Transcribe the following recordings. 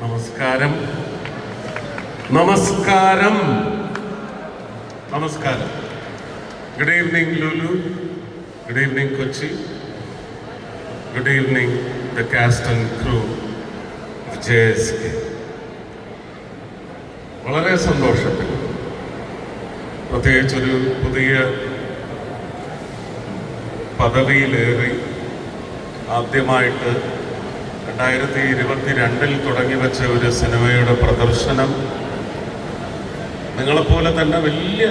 നമസ്കാരം. നമസ്കാരം. നമസ്കാരം. Good evening Lulu good evening Kochi. Good evening the cast and crew J S വളരെ സന്തോഷത്തിൽ പ്രത്യേകിച്ചൊരു പുതിയ പദവിയിലേറി ആദ്യമായിട്ട് രണ്ടായിരത്തി ഇരുപത്തി രണ്ടിൽ തുടങ്ങി വെച്ച ഒരു സിനിമയുടെ പ്രദർശനം നിങ്ങളെപ്പോലെ തന്നെ വലിയ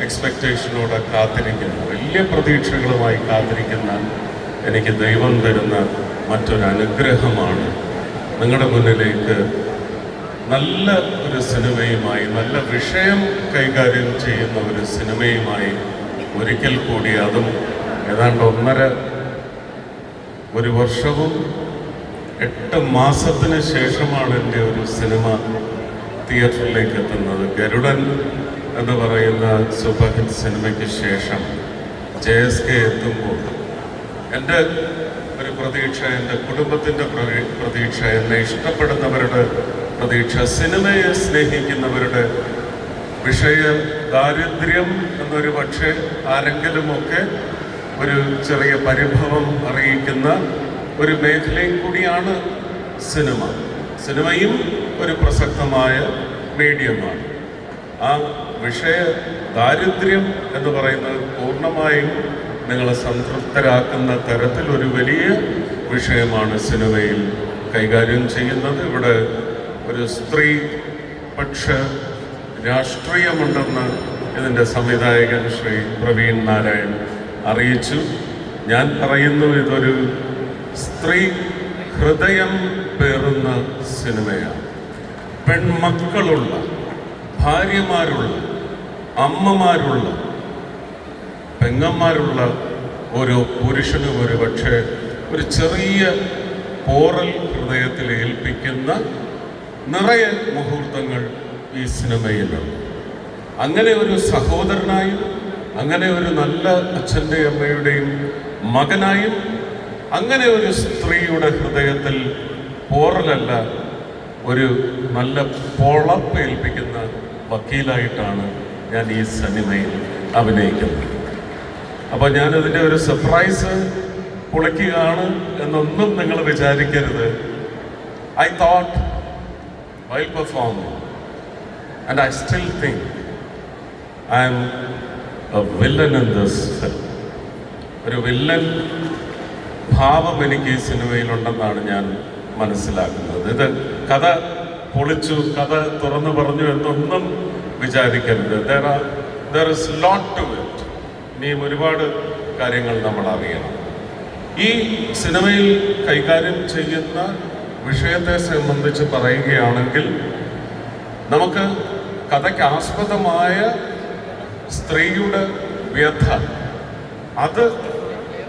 എക്സ്പെക്റ്റേഷനോടെ കാത്തിരിക്കുന്ന. വലിയ പ്രതീക്ഷകളുമായി കാത്തിരിക്കുന്ന എനിക്ക് ദൈവം തരുന്ന മറ്റൊരു അനുഗ്രഹമാണ് നിങ്ങളുടെ മുന്നിലേക്ക് നല്ല ഒരു സിനിമയുമായി നല്ല വിഷയം കൈകാര്യം ചെയ്യുന്ന ഒരു സിനിമയുമായി ഒരിക്കൽ കൂടി അതും ഏതാണ്ട് ഒന്നര ഒരു വർഷവും എട്ട് മാസത്തിന് ശേഷമാണ് എന്റെ ഒരു സിനിമ തിയേറ്ററിലേക്ക് എത്തുന്നത്. ഗരുഡൻ എന്ന് പറയുന്ന സൂപ്പർ സിനിമയ്ക്ക് ശേഷം ജെ എസ് കെ എത്തുമ്പോൾ എന്റെ ഒരു പ്രതീക്ഷ എന്റെ കുടുംബത്തിന്റെ പ്രതി- പ്രതീക്ഷ എന്നെ ഇഷ്ടപ്പെടുന്നവരുടെ പ്രതീക്ഷ സിനിമയെ സ്നേഹിക്കുന്നവരുടെ വിഷയ ദാരിദ്ര്യം എന്നൊരു പക്ഷേ ആരെങ്കിലുമൊക്കെ ഒരു ചെറിയ പരിഭവം അറിയിക്കുന്ന ഒരു മേഖലയും കൂടിയാണ് സിനിമ. സിനിമയും ഒരു പ്രസക്തമായ മീഡിയമാണ് ആ വിഷയ ദാരിദ്ര്യം എന്ന് പറയുന്നത് പൂർണമായും നിങ്ങളെ സംതൃപ്തരാക്കുന്ന തരത്തിൽ ഒരു വലിയ വിഷയമാണ് സിനിമയിൽ കൈകാര്യം ചെയ്യുന്നത്. ഇവിടെ ഒരു സ്ത്രീ പക്ഷ രാഷ്ട്രീയമുണ്ടെന്ന് ഇതിന്റെ സംവിധായകൻ ശ്രീ പ്രവീൺ നാരായൺ അറിയിച്ചു. ഞാൻ പറയുന്നു ഇതൊരു സ്ത്രീ ഹൃദയം പേറുന്ന സിനിമയാണ്. പെൺമക്കളുള്ള ഭാര്യമാരുള്ള അമ്മമാരുള്ള പെങ്ങന്മാരുള്ള ഒരു പുരുഷനും ഒരു പക്ഷേ ഒരു ചെറിയ പോറൽ ഹൃദയത്തിൽ ഏൽപ്പിക്കുന്ന നിറയെ മുഹൂർത്തങ്ങൾ ഈ സിനിമയിലുണ്ട്. അങ്ങനെ ഒരു സഹോദരനായും അങ്ങനെ ഒരു നല്ല അച്ഛന്റെ അമ്മയുടെയും മകനായും അങ്ങനെ ഒരു സ്ത്രീയുടെ ഹൃദയത്തിൽ പോറലല്ല ഒരു നല്ല പൊളപ്പേൽപ്പിക്കുന്ന വക്കീലായിട്ടാണ് ഞാൻ ഈ സിനിമയിൽ അഭിനയിക്കുന്നത്. അപ്പോൾ ഞാനതിന്റെ ഒരു സർപ്രൈസ് പൊളിക്കുകയാണ് എന്നൊന്നും നിങ്ങൾ വിചാരിക്കരുത്. I thought why perform and I still think I am villain in this ഒരു വില്ലൻ ഭാവം എനിക്ക് ഈ സിനിമയിലുണ്ടെന്നാണ് ഞാൻ മനസ്സിലാക്കുന്നത്. ഇത് കഥ പൊളിച്ചു കഥ തുറന്നു പറഞ്ഞു എന്നൊന്നും വിചാരിക്കരുത്. There are there is lot to it ഇനിയും ഒരുപാട് കാര്യങ്ങൾ നമ്മൾ അറിയണം. ഈ സിനിമയിൽ കൈകാര്യം ചെയ്യുന്ന വിഷയത്തെ സംബന്ധിച്ച് പറയുകയാണെങ്കിൽ നമുക്ക് കഥയ്ക്ക് ആസ്പദമായ സ്ത്രീയുടെ വ്യഥ. അത്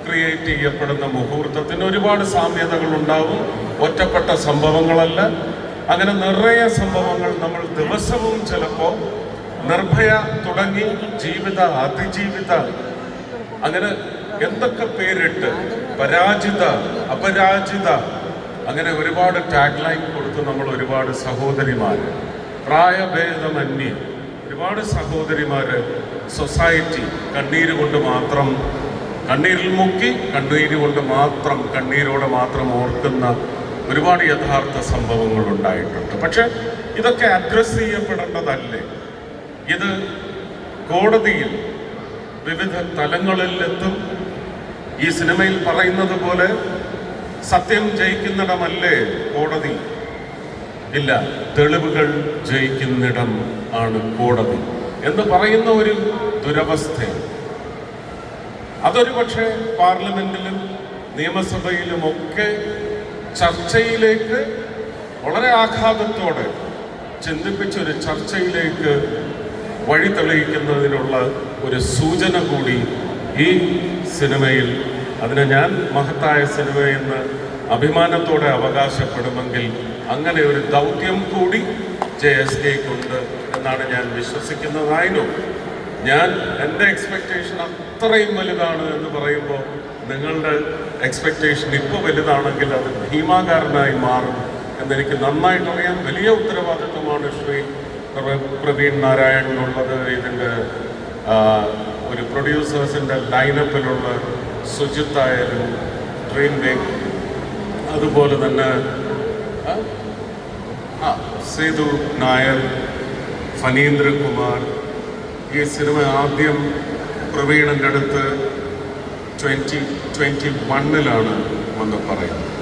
ക്രിയേറ്റ് ചെയ്യപ്പെടുന്ന മുഹൂർത്തത്തിന് ഒരുപാട് സാമ്യതകൾ ഉണ്ടാവും ഒറ്റപ്പെട്ട സംഭവങ്ങളല്ല. അങ്ങനെ നിറയെ സംഭവങ്ങൾ നമ്മൾ ദിവസവും ചിലപ്പോൾ നിർഭയ തുടങ്ങി ജീവിത അതിജീവിത അങ്ങനെ എന്തൊക്കെ പേരിട്ട്? പരാജിത അപരാജിത അങ്ങനെ ഒരുപാട് ടാഗ് ലൈൻ കൊടുത്ത് നമ്മൾ ഒരുപാട് സഹോദരിമാർ പ്രായഭേദമന്യേ. ഒരുപാട് സഹോദരിമാർ സൊസൈറ്റി കണ്ണീര് കൊണ്ട് മാത്രം കണ്ണീരിൽ മുക്കി കണ്ണീര് കൊണ്ട് മാത്രം കണ്ണീരോടെ മാത്രം ഓർക്കുന്ന ഒരുപാട് യഥാർത്ഥ സംഭവങ്ങൾ ഉണ്ടായിട്ടുണ്ട്. പക്ഷെ ഇതൊക്കെ അഡ്രസ് ചെയ്യപ്പെടേണ്ടതല്ലേ? ഇത് കോടതിയിൽ വിവിധ തലങ്ങളിൽ എത്തും ഈ സിനിമയിൽ പറയുന്നത് പോലെ സത്യം ജയിക്കുന്നിടമല്ലേ കോടതി? ഇല്ല തെളിവുകൾ ജയിക്കുന്നിടം ആണ് കോടതി എന്ന് പറയുന്ന ഒരു ദുരവസ്ഥ അതൊരു പക്ഷേ പാർലമെന്റിലും നിയമസഭയിലും ഒക്കെ ചർച്ചയിലേക്ക് വളരെ ആഘാതത്തോടെ ചിന്തിപ്പിച്ചൊരു ചർച്ചയിലേക്ക് വഴി തെളിയിക്കുന്നതിനുള്ള ഒരു സൂചന കൂടി ഈ സിനിമയിൽ അതിനെ ഞാൻ മഹത്തായ സിനിമയെന്ന് അഭിമാനത്തോടെ അവകാശപ്പെടുമെങ്കിൽ അങ്ങനെ ഒരു ദൗത്യം കൂടി ജെ എസ് കെക്കുണ്ട് എന്നാണ് ഞാൻ വിശ്വസിക്കുന്നതായിരുന്നു ഞാൻ എന്റെ എക്സ്പെക്റ്റേഷൻ അത്രയും വലുതാണ് എന്ന് പറയുമ്പോൾ നിങ്ങളുടെ എക്സ്പെക്റ്റേഷൻ ഇപ്പോൾ വലുതാണെങ്കിൽ അത് ഭീമാകാരനായി മാറും എന്നെനിക്ക് നന്നായിട്ടറിയാം വലിയ ഉത്തരവാദിത്വമാണ് ശ്രീ പ്ര- പ്രവീൺ നാരായണനുള്ളത്. ഇതിന്റെ ഒരു പ്രൊഡ്യൂസേഴ്സിന്റെ ലൈനപ്പിലുള്ള സുജിത്തായാലും ഡ്രീം ബേക്ക് അതുപോലെ തന്നെ സേതു നായർ ഫനീന്ദ്രകുമാർ ഈ സിനിമ ആദ്യം പ്രവീണന്റെ അടുത്ത് ട്വന്റി ട്വന്റി വണ്ണിലാണ് വന്ന് പറയുന്നത്.